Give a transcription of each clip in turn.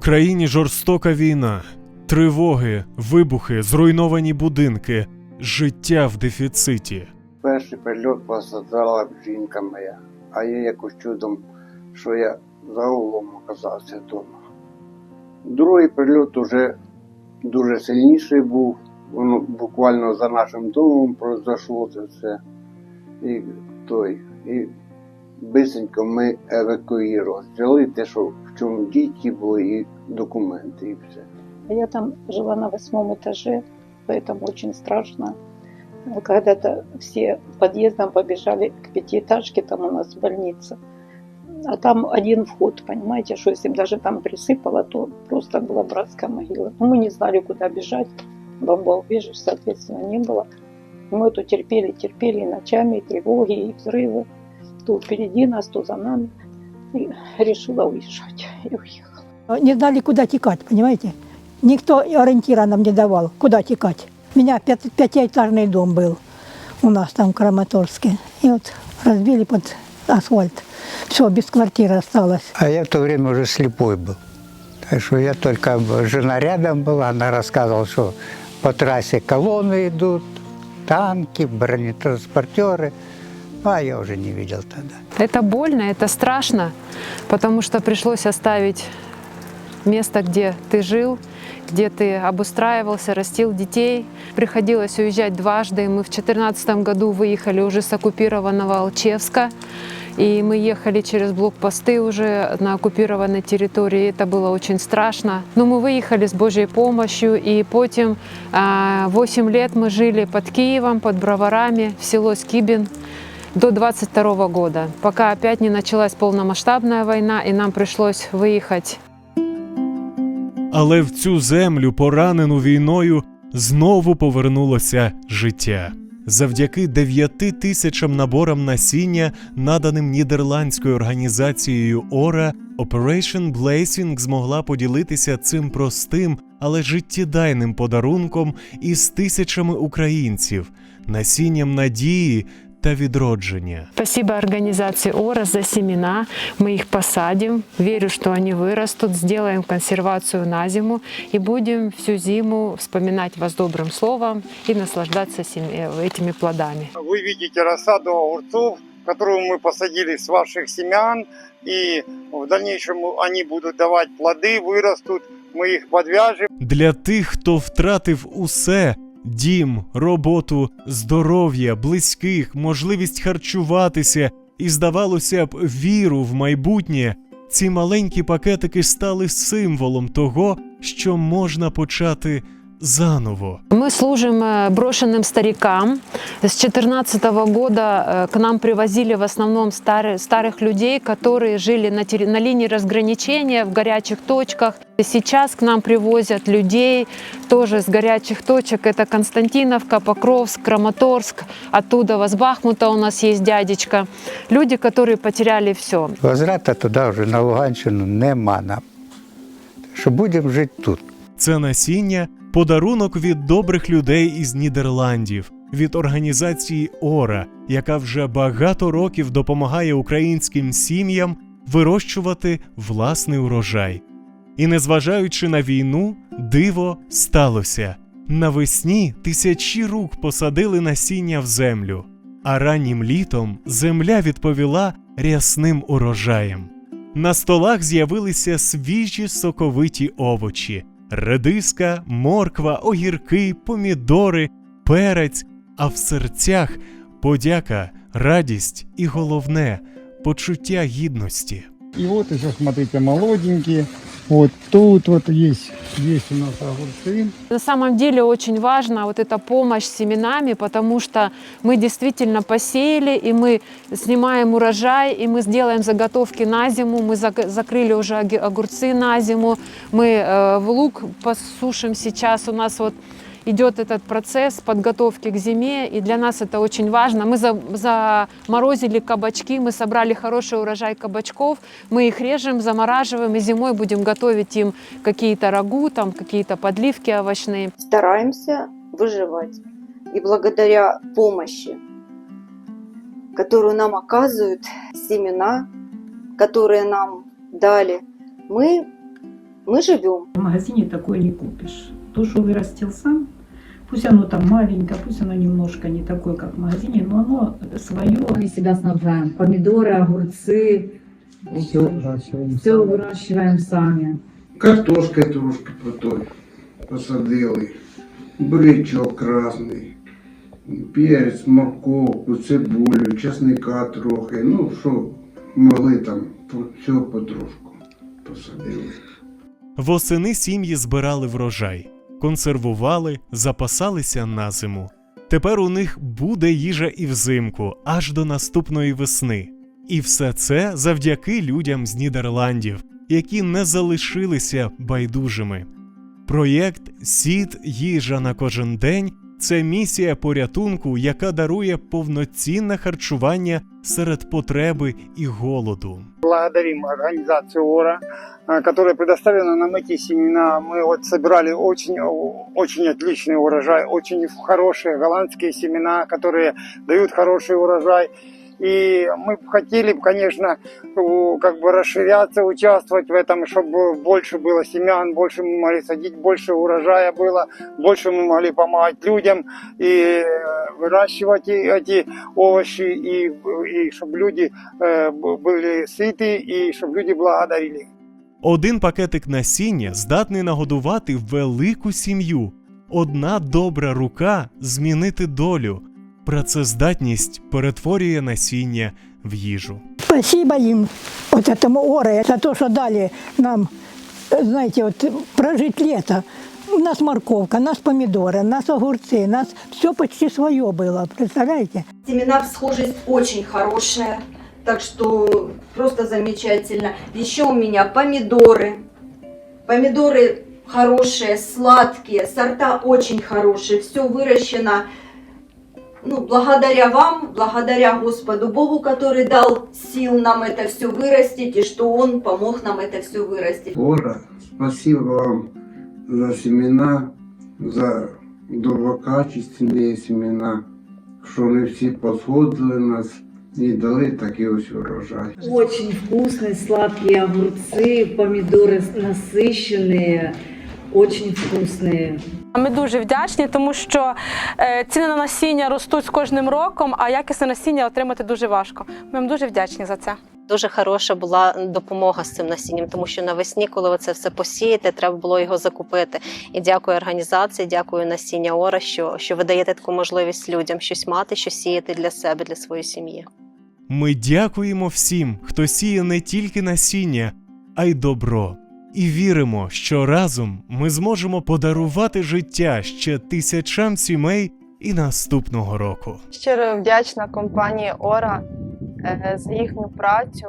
Україні жорстока війна, тривоги, вибухи, зруйновані будинки, життя в дефіциті. Перший прильот посадила жінка моя, а я якось чудом, що я за углом оказався вдома. Другий прильот уже дуже сильніший був. Воно буквально за нашим домом произошло це все. І той. І бисенько ми евакуювали. Взяли те, що в чому діти були, і документи, і все. А Я там жила на восьмом этаже, поэтому очень страшно. Когда-то все подъездом побежали к пятиэтажке, там у нас больница. А там один вход, понимаете, что если бы даже там присыпало, то просто была братская могила. Ну, мы не знали, куда бежать. Бомбоубежищ, соответственно, не было. Мы это терпели, терпели и ночами, и тревоги, и взрывы. То впереди нас, то за нами. И решила уезжать. И уехала. Не знали, куда текать, понимаете? Никто ориентира нам не давал, куда текать. У меня пят- пятиэтажный дом был у нас там в Краматорске. И вот разбили под асфальт. Все, без квартиры осталось. А я в то время уже слепой был. Так что я только, жена рядом была, она рассказывала, что по трассе колонны идут, танки, бронетранспортеры. А я уже не видел тогда. Это больно, это страшно, потому что пришлось оставить место, где ты жил, где ты обустраивался, растил детей. Приходилось уезжать дважды. Мы в 2014 году выехали уже с оккупированного Алчевска. И мы ехали через блокпосты уже на оккупированной территории. Это было очень страшно. Но мы выехали с Божьей помощью. И потом 8 лет мы жили под Киевом, под Броварами, в село Скибин до 22 года, пока опять не началась полномасштабная война, и нам пришлось выехать Але в цю землю, поранену війною, знову повернулося життя. Завдяки дев'яти тисячам наборам насіння, наданим нідерландською організацією ОРА, Operation Blessing змогла поділитися цим простим, але життєдайним подарунком із тисячами українців, насінням надії та відродження. Спасибо организации ОРА за семена. Мы их посадим. Верю, что они вырастут. Сделаем консервацию на зиму и будем всю зиму вспоминать вас добрым словом и наслаждаться сем- э, этими плодами. Вы видите рассаду огурцов, которую мы посадили с ваших семян, и в дальнейшем они будут давать плоды, вырастут, мы их подвяжем. Для тих, хто втратив усе дім, роботу, здоров'я, близьких, можливість харчуватися. І, здавалося б, віру в майбутнє, ці маленькі пакетики стали символом того, що можна почати заново. Мы служим э, брошенным старикам. С 2014 года э, к нам привозили в основном старые, старых людей, которые жили на, терри- на линии разграничения, в горячих точках. И Сейчас к нам привозят людей тоже с горячих точек. Это Константиновка, Покровск, Краматорск. Оттуда, с Бахмута у нас есть дядечка. Люди, которые потеряли все. Возврата туди вже на Луганщину нема нам. Так що будемо жити тут. Це насіння подарунок від добрих людей із Нідерландів, від організації Ора, яка вже багато років допомагає українським сім'ям вирощувати власний урожай. І незважаючи на війну, диво сталося. Навесні тисячі рук посадили насіння в землю, а раннім літом земля відповіла рясним урожаєм. На столах з'явилися свіжі соковиті овочі: редиска, морква, огірки, помідори, перець, а в серцях подяка, радість і головне почуття гідності. И вот еще, смотрите, молоденькие. Вот тут вот есть, есть у нас огурцы. На самом деле очень важна вот эта помощь с семенами, потому что мы действительно посеяли, и мы снимаем урожай, и мы сделаем заготовки на зиму, мы зак- закрыли уже оги- огурцы на зиму, мы э, в лук посушим сейчас, у нас вот идет этот процесс подготовки к зиме, и для нас это очень важно. Мы за- заморозили кабачки, мы собрали хороший урожай кабачков, мы их режем, замораживаем, и зимой будем готовить им какие-то рагу, там какие-то подливки овощные. стараемся выживать. И благодаря помощи, которую нам оказывают семена, которые нам дали, мы мы живем. В магазине такое не купишь. То, что вырастил сам, пусть оно там маленькое, пусть оно немножко не такое, как в магазине, но оно свое. Мы себя снабжаем. Помидоры, огурцы, Все выращиваем. все выращиваем сами. Картошки трошки потой посадили, бурячок красний, перець, морковку, цибулю, чесника трохи. Ну, що могли там, по- всього потрошку посадили. Восени сім'ї збирали врожай, консервували, запасалися на зиму. Тепер у них буде їжа і взимку, аж до наступної весни. І все це завдяки людям з Нідерландів, які не залишилися байдужими. Проєкт Сіт їжа на кожен день це місія порятунку, яка дарує повноцінне харчування серед потреби і голоду. Благодарим организацию ОРА, э, которая предоставила нам эти семена. Мы вот собирали очень, очень отличный урожай, очень хорошие голландские семена, которые дают хороший урожай. И мы б хотели, б, конечно, у- как бы расширяться, участвовать в этом, чтобы больше было семян, больше мы могли садить, больше урожая было, больше мы могли помогать людям и э, выращивать и- эти овощи, и, и чтобы люди э, б- были сыты, и чтобы люди благодарили. Один пакетик насіння здатний нагодувати велику сім'ю. Одна добра рука змінити долю. Працездатність перетворює насіння в їжу. Спасибо им, вот этому Оре, за то, что дали нам, э, знаете, вот прожить лето. У нас морковка, у нас помидоры, у нас огурцы, у нас все почти свое было, представляете? Семена всхожесть очень хорошая, так что просто замечательно. Еще у меня помидоры. Помидоры хорошие, сладкие, сорта очень хорошие, все выращено ну, благодаря вам, благодаря Господу Богу, который дал сил нам это все вырастить, и что Он помог нам это все вырастить. Ора, спасибо вам за семена, за доброкачественні семена, що вони всі посходили нас і дали такий ось урожай. Очень вкусные сладкие огурцы, помидоры насыщенные, очень вкусные. Ми дуже вдячні, тому що е, ціни на насіння ростуть з кожним роком, а якісне насіння отримати дуже важко. Ми вам дуже вдячні за це. Дуже хороша була допомога з цим насінням, тому що навесні, коли ви це все посієте, треба було його закупити. І дякую організації, дякую насіння Ора, що, що ви даєте таку можливість людям щось мати, що сіяти для себе, для своєї сім'ї. Ми дякуємо всім, хто сіє не тільки насіння, а й добро. І віримо, що разом ми зможемо подарувати життя ще тисячам сімей і наступного року. Щиро вдячна компанії Ора е, за їхню працю,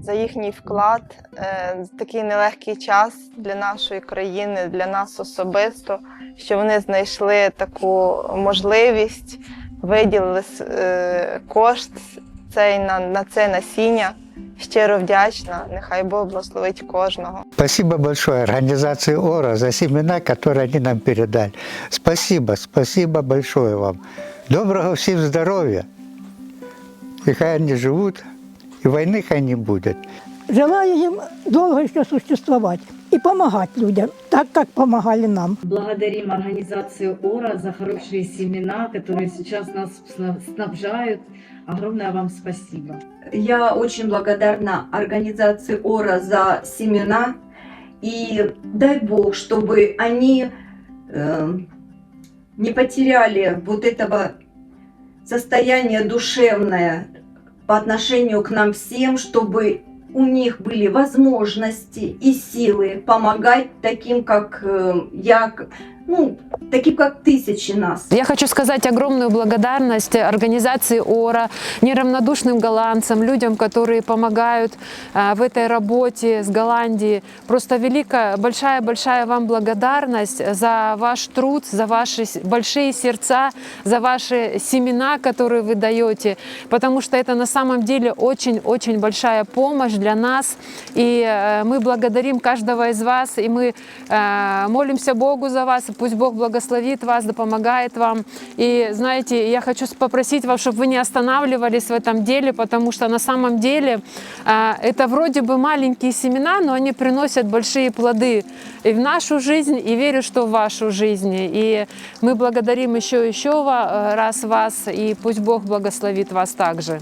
за їхній вклад е, в такий нелегкий час для нашої країни, для нас особисто, що вони знайшли таку можливість, виділили е, кошт цей на, на це насіння. Щиро вдячна. Нехай Бог благословить кожного. Спасибо большое организации ОРА за семена, которые они нам передали. Спасибо, спасибо большое вам. Доброго всем здоровья. И хай они живут, и войны хай не будет. Желаю им долго еще существовать и помогать людям, так как помогали нам. Благодарим организацию ОРА за хорошие семена, которые сейчас нас сна- снабжают. Огромное вам спасибо. Я очень благодарна организации ОРА за семена. И дай Бог, чтобы они э, не потеряли вот этого состояния душевное по отношению к нам всем, чтобы у них были возможности и силы помогать таким, как э, я, к- ну, таким, как тысячи нас. Я хочу сказать огромную благодарность организации ОРА, неравнодушным голландцам, людям, которые помогают э, в этой работе с Голландией. Просто великая, большая-большая вам благодарность за ваш труд, за ваши большие сердца, за ваши семена, которые вы даете, потому что это на самом деле очень-очень большая помощь для нас. И э, мы благодарим каждого из вас, и мы э, молимся Богу за вас, пусть Бог благословит вас, да помогает вам. И знаете, я хочу попросить вас, чтобы вы не останавливались в этом деле, потому что на самом деле а, это вроде бы маленькие семена, но они приносят большие плоды и в нашу жизнь, и верю, что в вашу жизнь. И мы благодарим еще еще ва- раз вас, и пусть Бог благословит вас также.